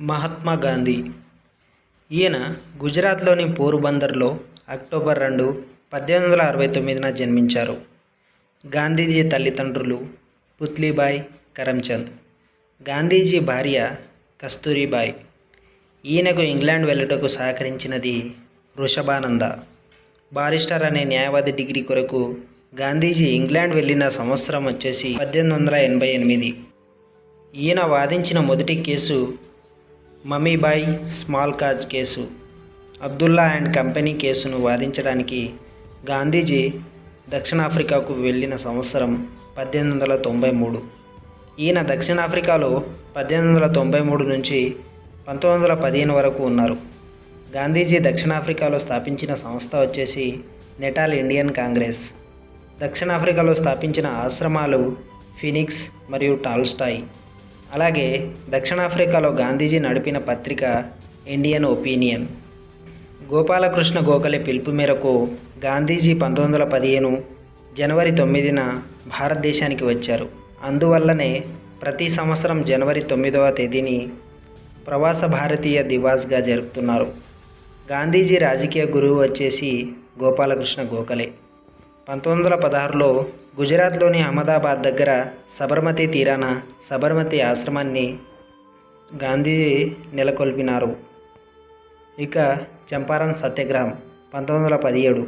మహాత్మా గాంధీ. ఈయన గుజరాత్లోని పోరుబందర్లో అక్టోబర్ రెండు పద్దెనిమిది వందల అరవై తొమ్మిదిన జన్మించారు. గాంధీజీ తల్లిదండ్రులు పుత్లీబాయ్ కరమ్చంద్ గాంధీజీ భార్య కస్తూరిబాయ్. ఈయనకు ఇంగ్లాండ్ వెళ్ళుటకు సహకరించినది వృషభానంద బారిస్టర్ అనే న్యాయవాది డిగ్రీ కొరకు గాంధీజీ ఇంగ్లాండ్ వెళ్ళిన సంవత్సరం వచ్చేసి పద్దెనిమిది వందల ఎనభై ఎనిమిది. ఈయన వాదించిన మొదటి case Mamibai small cause case Abdullah and company కేసును వాదించడానికి గాంధీజీ దక్షిణాఫ్రికాకు వెళ్ళిన సంవత్సరం పద్దెనిమిది వందల తొంభై మూడు. ఈయన దక్షిణాఫ్రికాలో పద్దెనిమిది వందల తొంభై మూడు నుంచి పంతొమ్మిది వందల పదిహేను వరకు ఉన్నారు. గాంధీజీ దక్షిణాఫ్రికాలో స్థాపించిన సంస్థ వచ్చేసి నెటాల్ ఇండియన్ కాంగ్రెస్. దక్షిణాఫ్రికాలో స్థాపించిన ఆశ్రమాలు ఫినిక్స్ మరియు టాల్స్టాయ్. అలాగే దక్షిణాఫ్రికాలో గాంధీజీ నడిపిన పత్రిక ఇండియన్ ఒపీనియన్. గోపాలకృష్ణ గోఖలే పిలుపు మేరకు గాంధీజీ పంతొమ్మిది వందల పదిహేను జనవరి తొమ్మిదిన భారతదేశానికి వచ్చారు. అందువల్లనే ప్రతి సంవత్సరం జనవరి తొమ్మిదవ తేదీని ప్రవాస భారతీయ దివాస్గా జరుపుతున్నారు. గాంధీజీ రాజకీయ గురువు వచ్చేసి గోపాలకృష్ణ గోఖలే. పంతొమ్మిది వందల పదహారులో గుజరాత్లోని అహ్మదాబాద్ దగ్గర సబర్మతి తీరాన సబర్మతి ఆశ్రమాన్ని గాంధీ నెలకొల్పినారు. ఇక చంపారన్ సత్యాగ్రహం పంతొమ్మిది వందల పదిహేడు.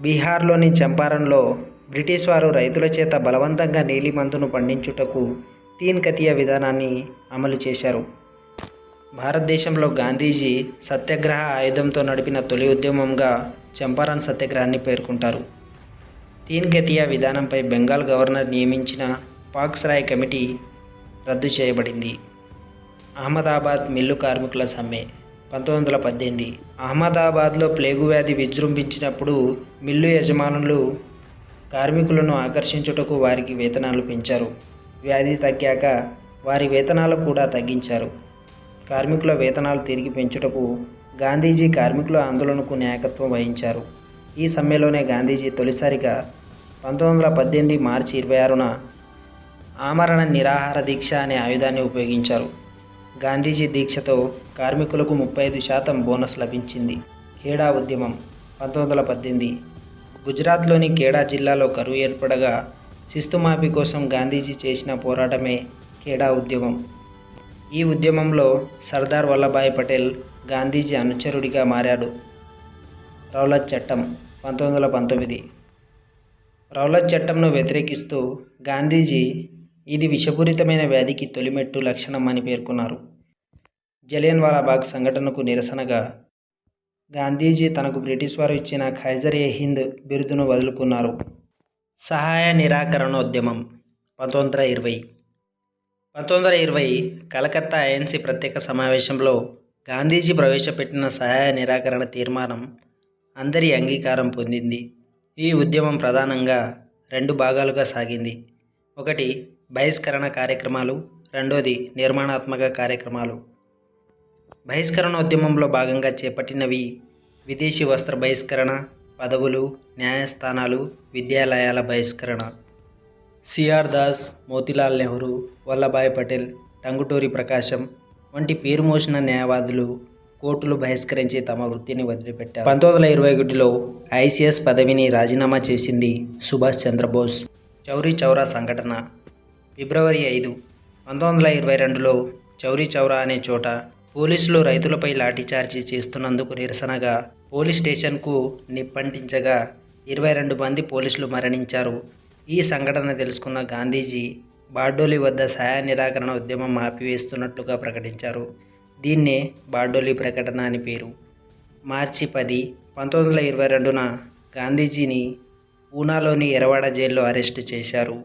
బీహార్లోని చంపారన్లో బ్రిటిష్ వారు రైతుల చేత బలవంతంగా నీలిమందును పండించుటకు తీన్ కతియ విధానాన్ని అమలు చేశారు. భారతదేశంలో గాంధీజీ సత్యాగ్రహ ఆయుధంతో నడిపిన తొలి ఉద్యమంగా చంపారన్ సత్యాగ్రహాన్ని పేర్కొంటారు. తీన్గతియా విధానంపై బెంగాల్ గవర్నర్ నియమించిన పాక్స్రాయ్ కమిటీ రద్దు చేయబడింది. అహ్మదాబాద్ మిల్లు కార్మికుల సమ్మె పంతొమ్మిది వందల పద్దెనిమిది. అహ్మదాబాద్లో ప్లేగు వ్యాధి విజృంభించినప్పుడు మిల్లు యజమానులు కార్మికులను ఆకర్షించుటకు వారికి వేతనాలు పెంచారు. వ్యాధి తగ్గాక వారి వేతనాలు కూడా తగ్గించారు. కార్మికుల వేతనాలు తిరిగి పెంచుటకు గాంధీజీ కార్మికుల ఆందోళనకు నాయకత్వం వహించారు. ఈ సమ్మెలోనే గాంధీజీ తొలిసారిగా పంతొమ్మిది వందల పద్దెనిమిది మార్చి ఇరవై ఆరున ఆమరణ నిరాహార దీక్ష అనే ఆయుధాన్ని ఉపయోగించారు. గాంధీజీ దీక్షతో కార్మికులకు ముప్పై ఐదు శాతం బోనస్ లభించింది. ఖేడా ఉద్యమం పంతొమ్మిది వందల పద్దెనిమిది గుజరాత్లోని ఖేడా జిల్లాలో కరువు ఏర్పడగా శిస్తుమాఫీ కోసం గాంధీజీ చేసిన పోరాటమే ఖేడా ఉద్యమం. ఈ ఉద్యమంలో సర్దార్ వల్లభాయ్ పటేల్ గాంధీజీ అనుచరుడిగా మారాడు. రౌలత్ చట్టం పంతొమ్మిది వందల పంతొమ్మిది రౌలత్ చట్టంను వ్యతిరేకిస్తూ గాంధీజీ ఇది విషపూరితమైన వ్యాధికి తొలిమెట్టు లక్షణం అని పేర్కొన్నారు. జలియన్వాలాబాగ్ సంఘటనకు నిరసనగా గాంధీజీ తనకు బ్రిటిష్ వారు ఇచ్చిన ఖైజర్ ఏ హింద్ బిరుదును వదులుకున్నారు. సహాయ నిరాకరణ ఉద్యమం పంతొమ్మిది వందల ఇరవై. పంతొమ్మిది వందల ఇరవై కలకత్తా ఐఎన్సీ ప్రత్యేక సమావేశంలో గాంధీజీ ప్రవేశపెట్టిన సహాయ నిరాకరణ తీర్మానం అందరి అంగీకారం పొందింది. ఈ ఉద్యమం ప్రధానంగా రెండు భాగాలుగా సాగింది. ఒకటి బహిష్కరణ కార్యక్రమాలు రెండోది నిర్మాణాత్మక కార్యక్రమాలు. బహిష్కరణ ఉద్యమంలో భాగంగా చేపట్టినవి విదేశీ వస్త్ర బహిష్కరణ పదవులు న్యాయస్థానాలు విద్యాలయాల బహిష్కరణ. సిఆర్ దాస్ మోతిలాల్ నెహ్రూ వల్లభాయ్ పటేల్ టంగుటూరి ప్రకాశం వంటి పేరు మోసిన న్యాయవాదులు కోర్టులు బహిష్కరించి తమ వృత్తిని వదిలిపెట్టారు. పంతొమ్మిది వందల ఇరవై ఒకటిలో ఐసీఎస్ పదవిని రాజీనామా చేసింది సుభాష్ చంద్రబోస్. చౌరీ చౌరా సంఘటన. ఫిబ్రవరి ఐదు పంతొమ్మిది వందల ఇరవై రెండులో చౌరీ చౌరా అనే చోట పోలీసులు రైతులపై లాఠీచార్జీ చేస్తున్నందుకు నిరసనగా పోలీస్ స్టేషన్కు నిప్పంటించగా ఇరవై రెండు మంది పోలీసులు మరణించారు. ఈ సంఘటన తెలుసుకున్న గాంధీజీ బార్డోలి వద్ద సహాయ నిరాకరణ ఉద్యమం ఆపివేస్తున్నట్లుగా ప్రకటించారు. దీన్నే బార్డోలీ ప్రకటన అని పేరు. మార్చి పది పంతొమ్మిది వందల ఇరవై రెండున గాంధీజీని పూనాలోని ఎరవాడ జైల్లో అరెస్టు చేశారు.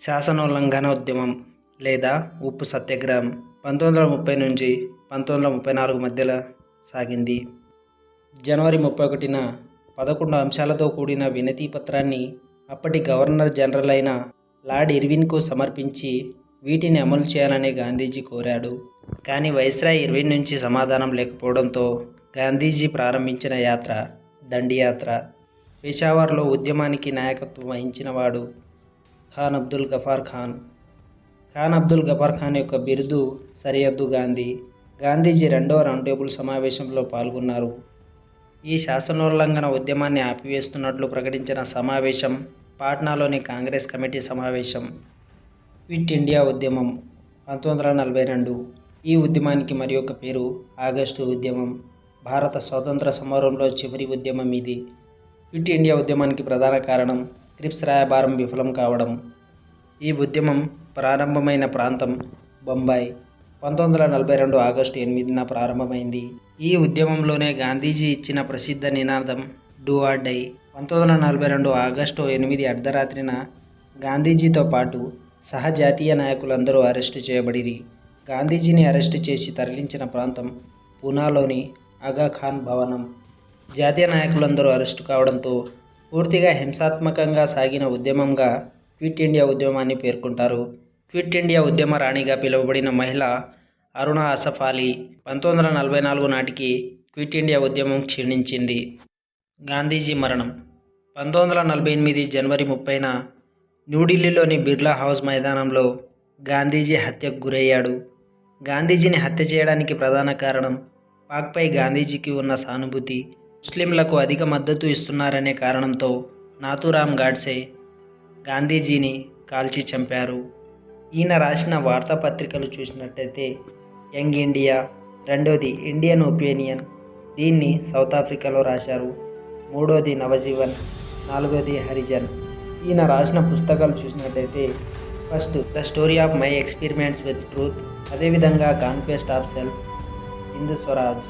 శాసనోల్లంఘన ఉద్యమం లేదా ఉప్పు సత్యాగ్రహం పంతొమ్మిది వందల ముప్పై నుంచి పంతొమ్మిది వందల ముప్పై నాలుగు మధ్యలో సాగింది. జనవరి ముప్పై ఒకటిన పదకొండు అంశాలతో కూడిన వినతి పత్రాన్ని అప్పటి గవర్నర్ జనరల్ అయిన లార్డ్ ఇర్విన్కు సమర్పించి వీటిని అమలు చేయాలని గాంధీజీ కోరాడు. కానీ వైస్రాయ్ ఇర్విన్ నుంచి సమాధానం లేకపోవడంతో గాంధీజీ ప్రారంభించిన యాత్ర దండియాత్ర పెషావర్లో ఉద్యమానికి నాయకత్వం వహించినవాడు ఖాన్ అబ్దుల్ గఫార్ ఖాన్. ఖాన్ అబ్దుల్ గఫార్ ఖాన్ యొక్క బిరుదు సరిహద్దు గాంధీ. గాంధీజీ రెండవ రౌండ్ టేబుల్ సమావేశంలో పాల్గొన్నారు. ఈ శాసనోల్లంఘన ఉద్యమాన్ని ఆపివేస్తున్నట్లు ప్రకటించిన సమావేశం పాట్నాలోని కాంగ్రెస్ కమిటీ సమావేశం. క్విట్ ఇండియా ఉద్యమం పంతొమ్మిది వందల నలభై రెండు. ఈ ఉద్యమానికి మరి ఒక పేరు ఆగస్టు ఉద్యమం. భారత స్వాతంత్ర సమరంలో చివరి ఉద్యమం ఇది. క్విట్ ఇండియా ఉద్యమానికి ప్రధాన కారణం క్రిప్స్ రాయబారం విఫలం కావడం. ఈ ఉద్యమం ప్రారంభమైన ప్రాంతం బొంబాయి. పంతొమ్మిది వందల నలభై రెండు ఆగస్టు ఎనిమిదిన ప్రారంభమైంది. ఈ ఉద్యమంలోనే గాంధీజీ ఇచ్చిన ప్రసిద్ధ నినాదం డూ ఆర్ డై. పంతొమ్మిది వందల నలభై రెండు ఆగస్టు ఎనిమిది అర్ధరాత్రిన గాంధీజీతో పాటు సహజాతీయ నాయకులందరూ అరెస్టు చేయబడిరి. గాంధీజీని అరెస్టు చేసి తరలించిన ప్రాంతం పూనాలోని ఆగాఖాన్ భవనం. జాతీయ నాయకులందరూ అరెస్టు కావడంతో పూర్తిగా హింసాత్మకంగా సాగిన ఉద్యమంగా క్విట్ ఇండియా ఉద్యమాన్ని పేర్కొంటారు. క్విట్ ఇండియా ఉద్యమ రాణిగా పిలువబడిన మహిళ అరుణ అసఫ్ అలీ పంతొమ్మిది వందల నలభై నాలుగు నాటికి క్విట్ ఇండియా ఉద్యమం క్షీణించింది. గాంధీజీ మరణం. పంతొమ్మిది వందల నలభై ఎనిమిది జనవరి ముప్పైన న్యూఢిల్లీలోని బిర్లా హౌస్ మైదానంలో గాంధీజీ హత్యకు గురయ్యాడు. గాంధీజీని హత్య చేయడానికి ప్రధాన కారణం పాక్పై గాంధీజీకి ఉన్న సానుభూతి. ముస్లింలకు అధిక మద్దతు ఇస్తున్నారనే కారణంతో నాథూరామ్ గాడ్సే గాంధీజీని కాల్చి చంపారు. ఈయన రాసిన వార్తాపత్రికలు చూసినట్టయితే యంగ్ ఇండియా రెండోది ఇండియన్ ఒపీనియన్ దీన్ని సౌత్ ఆఫ్రికాలో రాశారు. మూడోది నవజీవన్ నాలుగోది హరిజన్. ఈయన రాసిన పుస్తకాలు చూసినట్టయితే first the story of my experiments with truth అదేవిధంగా conquest of self Hindu Swaraj